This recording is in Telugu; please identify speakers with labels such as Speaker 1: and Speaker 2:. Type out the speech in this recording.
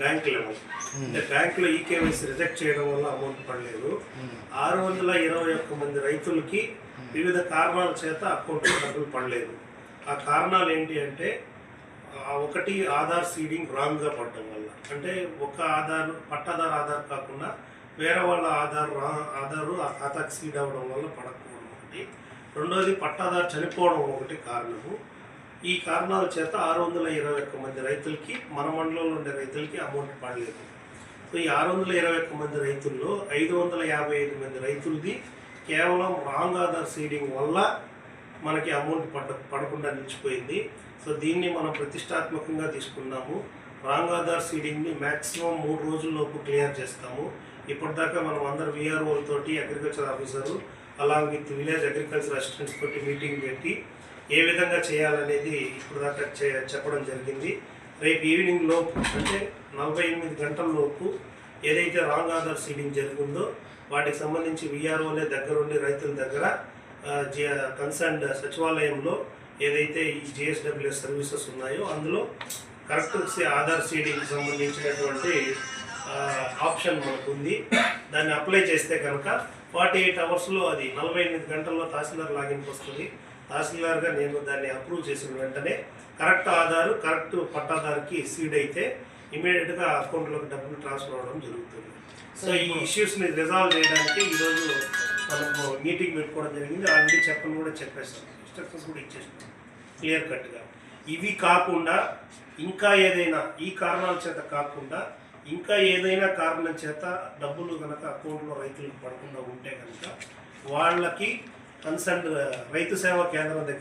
Speaker 1: బ్యాంక్ లెవెల్ అంటే బ్యాంకులో ఈకేవైసీ రిజెక్ట్ చేయడం వల్ల అమౌంట్ పడలేదు. ఆరు వందల ఇరవై ఒక్క మంది రైతులకి వివిధ కారణాల చేత అకౌంట్లో డబ్బులు పడలేదు. ఆ కారణాలు ఏంటి అంటే ఒకటి ఆధార్ సీడింగ్ రాంగ్గా పడడం వల్ల. అంటే ఒక ఆధార్ పట్టాదారు ఆధార్ కాకుండా వేరే వాళ్ళ ఆధార్ ఆధారు ఆ ఖాతాకి సీడ్ అవ్వడం వల్ల పడకపోవడం ఒకటి. రెండోది పట్టాదారు చనిపోవడం ఒకటి కారణము. ఈ కారణాల చేత ఆరు వందల ఇరవై ఒక్క మంది రైతులకి మన మండలంలో ఉండే రైతులకి అమౌంట్ పడలేదు. సో ఈ ఆరు వందల ఇరవై ఒక్క మంది రైతుల్లో ఐదు వందల యాభై ఐదు మంది రైతులది కేవలం రాంగ్ ఆధార్ సీడింగ్ వల్ల మనకి అమౌంట్ పడ పడకుండా నిలిచిపోయింది. సో దీన్ని మనం ప్రతిష్టాత్మకంగా తీసుకున్నాము రాంగ్ ఆధార్ సీడింగ్ని మ్యాక్సిమం మూడు రోజుల్లోపు క్లియర్ చేస్తాము. ఇప్పటిదాకా మనం అందరు విఆర్ఓలతోటి అగ్రికల్చర్ ఆఫీసరు అలాగే విత్ విలేజ్ అగ్రికల్చర్ అసిస్టెంట్స్ తోటి మీటింగ్ పెట్టి ఏ విధంగా చేయాలనేది ఇప్పుడు దాకా చెప్పడం జరిగింది. రేపు ఈవినింగ్ లోపు అంటే నలభై ఎనిమిది గంటల లోపు ఏదైతే రాంగ్ ఆధార్ సీడింగ్ జరిగిందో వాటికి సంబంధించి విఆర్ఓలే దగ్గరుండి రైతుల దగ్గర కన్సర్న్ సచివాలయంలో ఏదైతే ఈ జిఎస్డబ్ల్యూఎస్ సర్వీసెస్ ఉన్నాయో అందులో కరెక్ట్ ఆధార్ సీడింగ్కి సంబంధించినటువంటి ఆప్షన్ మనకు ఉంది దాన్ని అప్లై చేస్తే కనుక ఫార్టీ ఎయిట్ అవర్స్లో అది నలభై ఎనిమిది గంటల్లో తహసీల్దార్ లాగిన్కి వస్తుంది. తహసీల్దార్గా నేను దాన్ని అప్రూవ్ చేసిన వెంటనే కరెక్ట్ ఆధారు కరెక్ట్ పట్టాదారుకి సీడ్ అయితే ఇమీడియట్గా అకౌంట్లోకి డబ్బులు ట్రాన్స్ఫర్ అవ్వడం జరుగుతుంది. సో ఈ ఇష్యూస్ని రిజాల్వ్ చేయడానికి ఈరోజు మనకు మీటింగ్ పెట్టుకోవడం జరిగింది. ఆల్రెడీ చెప్పని కూడా చెప్పేస్తాం ఇన్స్ట్రక్షన్స్ కూడా ఇచ్చేస్తాం క్లియర్ కట్గా. ఇవి కాకుండా ఇంకా ఏదైనా ఈ కారణాల చేత కాకుండా ఇంకా ఏదైనా కారణం చేత డబ్బులు కనుక అకౌంట్లో రైతులకు పడకుండా ఉంటే కనుక వాళ్ళకి కన్సర్న్ రైతు సేవా కేంద్రం దగ్గర